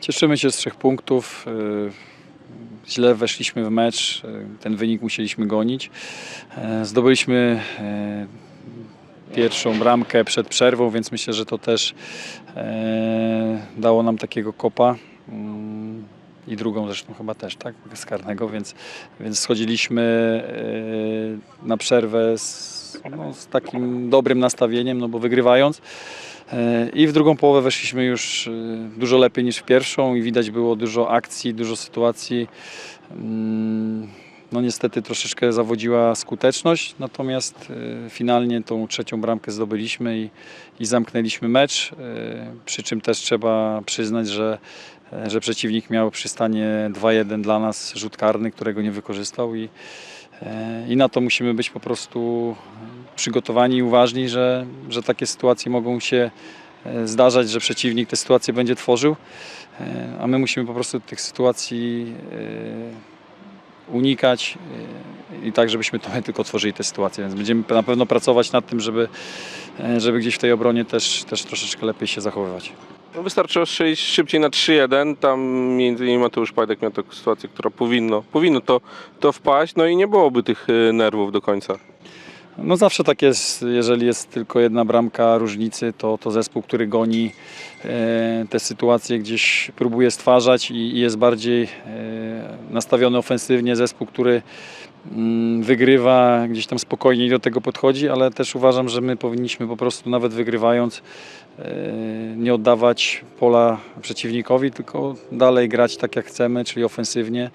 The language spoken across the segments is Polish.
Cieszymy się z trzech punktów. Y, Źle weszliśmy w mecz, y, ten wynik musieliśmy gonić. E, Zdobyliśmy pierwszą bramkę przed przerwą, więc myślę, że to też dało nam takiego kopa. Mm, I drugą zresztą chyba też, tak? Z karnego, więc, więc schodziliśmy na przerwę z, no, z takim dobrym nastawieniem, no bo wygrywając. E, I w drugą połowę weszliśmy już e, dużo lepiej niż w pierwszą i widać było dużo akcji, dużo sytuacji. Mm, No niestety troszeczkę zawodziła skuteczność, natomiast e, finalnie tą trzecią bramkę zdobyliśmy i, i zamknęliśmy mecz. Przy czym też trzeba przyznać, że, że przeciwnik miał przy stanie 2-1 dla nas rzut karny, którego nie wykorzystał i, i na to musimy być po prostu przygotowani i uważni, że, że takie sytuacje mogą się e, zdarzać, że przeciwnik te sytuacje będzie tworzył, e, a my musimy po prostu tych sytuacji e, unikać i tak, żebyśmy to tylko tworzyli te sytuacje. Więc będziemy na pewno pracować nad tym, żeby, żeby gdzieś w tej obronie też, też troszeczkę lepiej się zachowywać. No wystarczyło strzelić szybciej na 3-1. Tam między innymi Mateusz Pajdek miał taką sytuację, która powinno, powinno to, to wpaść, no i nie byłoby tych nerwów do końca. No zawsze tak jest, jeżeli jest tylko jedna bramka różnicy, to, to zespół, który goni e, te sytuacje gdzieś próbuje stwarzać i, i jest bardziej e, nastawiony ofensywnie. Zespół, który mm, wygrywa, gdzieś tam spokojniej do tego podchodzi, ale też uważam, że my powinniśmy po prostu nawet wygrywając e, nie oddawać pola przeciwnikowi, tylko dalej grać tak jak chcemy, czyli ofensywnie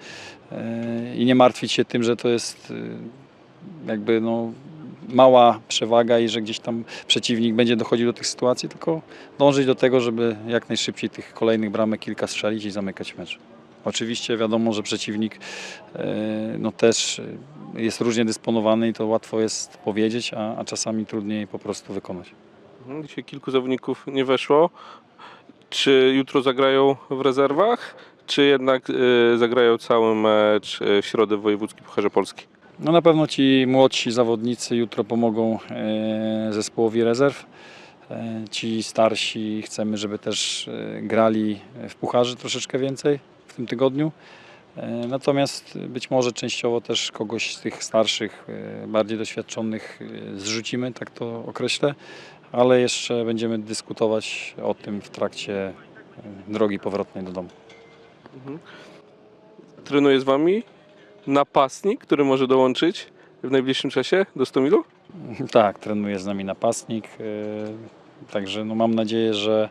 e, i nie martwić się tym, że to jest e, jakby no, mała przewaga i że gdzieś tam przeciwnik będzie dochodził do tych sytuacji, tylko dążyć do tego, żeby jak najszybciej tych kolejnych bramek kilka strzelić i zamykać mecz. Oczywiście wiadomo, że przeciwnik e, no też e, jest różnie dysponowany i to łatwo jest powiedzieć, a, a czasami trudniej po prostu wykonać. Mhm, Dzisiaj kilku zawodników nie weszło. Czy jutro zagrają w rezerwach, czy jednak y, zagrają cały mecz w środę w Wojewódzkim Pucharze Polski? No na pewno ci młodsi zawodnicy jutro pomogą e, zespołowi rezerw. E, Ci starsi chcemy, żeby też e, grali w pucharze troszeczkę więcej w tym tygodniu. Natomiast być może częściowo też kogoś z tych starszych, bardziej doświadczonych zrzucimy, tak to określę, ale jeszcze będziemy dyskutować o tym w trakcie drogi powrotnej do domu. Trenuje z Wami napastnik, który może dołączyć w najbliższym czasie do Stomilu? Tak, trenuje z nami napastnik. e, Także no mam nadzieję, że,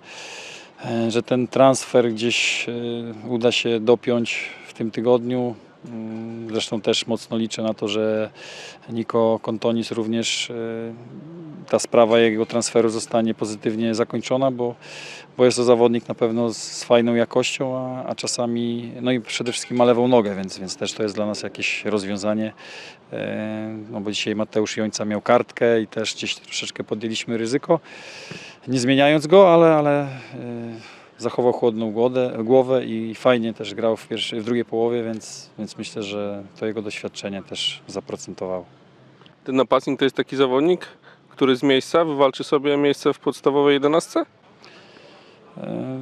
e, że ten transfer gdzieś e, uda się dopiąć w tym tygodniu. Mm, Zresztą też mocno liczę na to, że Niko Kontonis również e, ta sprawa jego transferu zostanie pozytywnie zakończona, bo, bo jest to zawodnik na pewno z fajną jakością, a, a czasami, no i przede wszystkim ma lewą nogę, więc, więc też to jest dla nas jakieś rozwiązanie. E, No bo dzisiaj Mateusz Jońca miał kartkę i też gdzieś troszeczkę podjęliśmy ryzyko, nie zmieniając go, ale, ale e, zachował chłodną głowę, głowę i fajnie też grał w, w drugiej połowie, więc, więc myślę, że to jego doświadczenie też zaprocentowało. Ten napastnik to jest taki zawodnik, który z miejsca wywalczy sobie miejsce w podstawowej jedenastce? E,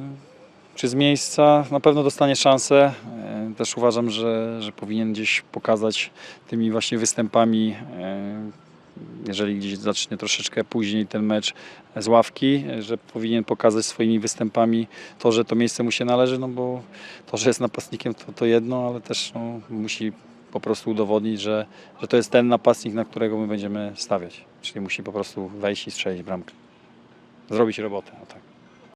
Czy z miejsca na pewno dostanie szansę. E, Też uważam, że, że powinien gdzieś pokazać tymi właśnie występami, e, jeżeli gdzieś zacznie troszeczkę później ten mecz z ławki, że powinien pokazać swoimi występami to, że to miejsce mu się należy, no bo to, że jest napastnikiem to, to jedno, ale też no, musi po prostu udowodnić, że, że to jest ten napastnik, na którego my będziemy stawiać. Czyli musi po prostu wejść i strzelić bramkę. Zrobić robotę. Tak.